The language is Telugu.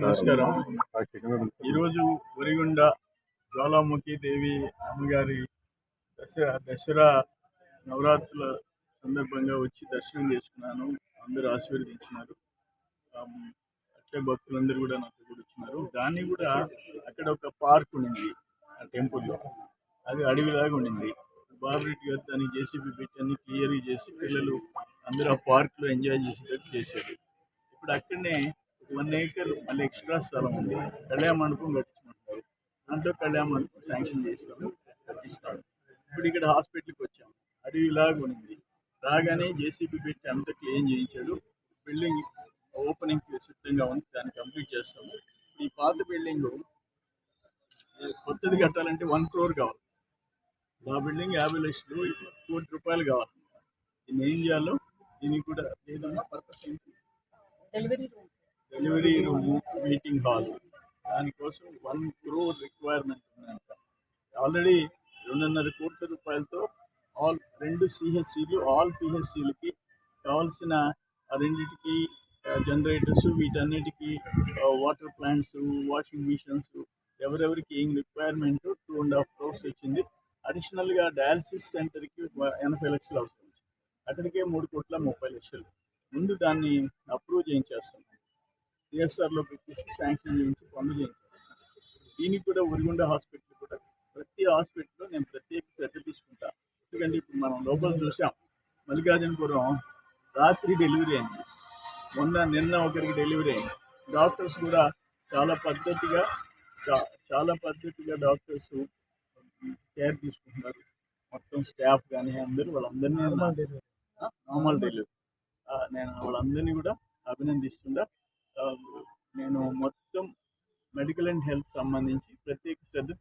నమస్కారం. ఈరోజు వరిగుండ జ్వాలాముఖి దేవి అమ్మగారి దసరా దసరా నవరాత్రుల సందర్భంగా వచ్చి దర్శనం చేసుకున్నాను. అందరూ ఆశీర్వదించినారు. అట్లే భక్తులందరూ కూడా నాతో కూడా వచ్చినారు. దాన్ని కూడా అక్కడ ఒక పార్క్ ఉండింది ఆ టెంపుల్లో. అది అడవిలాగా ఉండింది. బాబరెడ్డి గారు దాన్ని జేసీబీ పెట్టి అన్ని క్లియర్ చేసి పిల్లలు అందరూ ఆ పార్క్లో ఎంజాయ్ చేసేటట్టు చేశారు. ఇప్పుడు అక్కడనే వన్ ఏకర్ మళ్ళీ ఎక్స్ట్రా స్థలం ఉంది. కళ్యాణ మండపం కట్టించమంటారు దాంట్లో కళ్యాణ మండపం శాంక్షన్ చేస్తాము కట్టిస్తాము ఇప్పుడు ఇక్కడ హాస్పిటల్కి వచ్చాము అడవిలాగా ఉంది. రాగానే జేసీబీ పెట్టి అంతా క్లీన్ చేయించాడు బిల్డింగ్ ఓపెనింగ్ సిద్ధంగా ఉంది. దాన్ని కంప్లీట్ చేస్తాము. ఈ పాత బిల్డింగ్ కొత్తది కట్టాలంటే వన్ క్రోర్ కావాలి. ఆ బిల్డింగ్ యాభై లక్షలు కోటి రూపాయలు కావాలి. దీన్ని ఏం చేయాలో దీనికి కూడా ఏదన్నా పర్పస్ ఏంటి డెలివరీ రూమ్ మీటింగ్ హాల్ దానికోసం వన్ క్రోర్ రిక్వైర్మెంట్ ఉందంట. ఆల్రెడీ రెండున్నర కోట్ల రూపాయలతో ఆల్ రెండు సిహెచ్సిలు ఆల్ పిహెచ్సిలకి కావాల్సిన రెండింటికి జనరేటర్స్ వీటన్నిటికీ వాటర్ ప్లాంట్స్ వాషింగ్ మిషన్స్ ఎవరెవరికి ఏం requirement two and half crores వచ్చింది. అడిషనల్గా డయాలసిస్ సెంటర్కి ఎనభై లక్షలు అవసరం అక్కడికే మూడు కోట్ల ముప్పై లక్షలు. ముందు దాన్ని అప్రూవ్ చేయించేస్తాం. సిఎస్ఆర్లో పెట్టేసి శాంక్షన్ చేయించి పనులు చేయించేస్తాం దీనికి కూడా ఉరిగుండ హాస్పిటల్ కూడా ప్రతి హాస్పిటల్లో నేను ప్రత్యేక శ్రద్ధ తీసుకుంటా. ఎందుకంటే ఇప్పుడు మనం లోపల చూసాం మల్లికార్జునపురం రాత్రి డెలివరీ అయింది. మొన్న నిన్న ఒకరికి డెలివరీ అయింది. డాక్టర్స్ కూడా చాలా పద్ధతిగా చాలా పద్ధతిగా డాక్టర్స్ కేర్ తీసుకుంటున్నారు. మొత్తం స్టాఫ్ కానీ అందరూ వాళ్ళందరినీ నార్మల్ డెలివరీ. నేను వాళ్ళందరినీ కూడా అభినందిస్తుండా నేను మొత్తం మెడికల్ అండ్ హెల్త్ సంబంధించి ప్రత్యేక శ్రద్ధ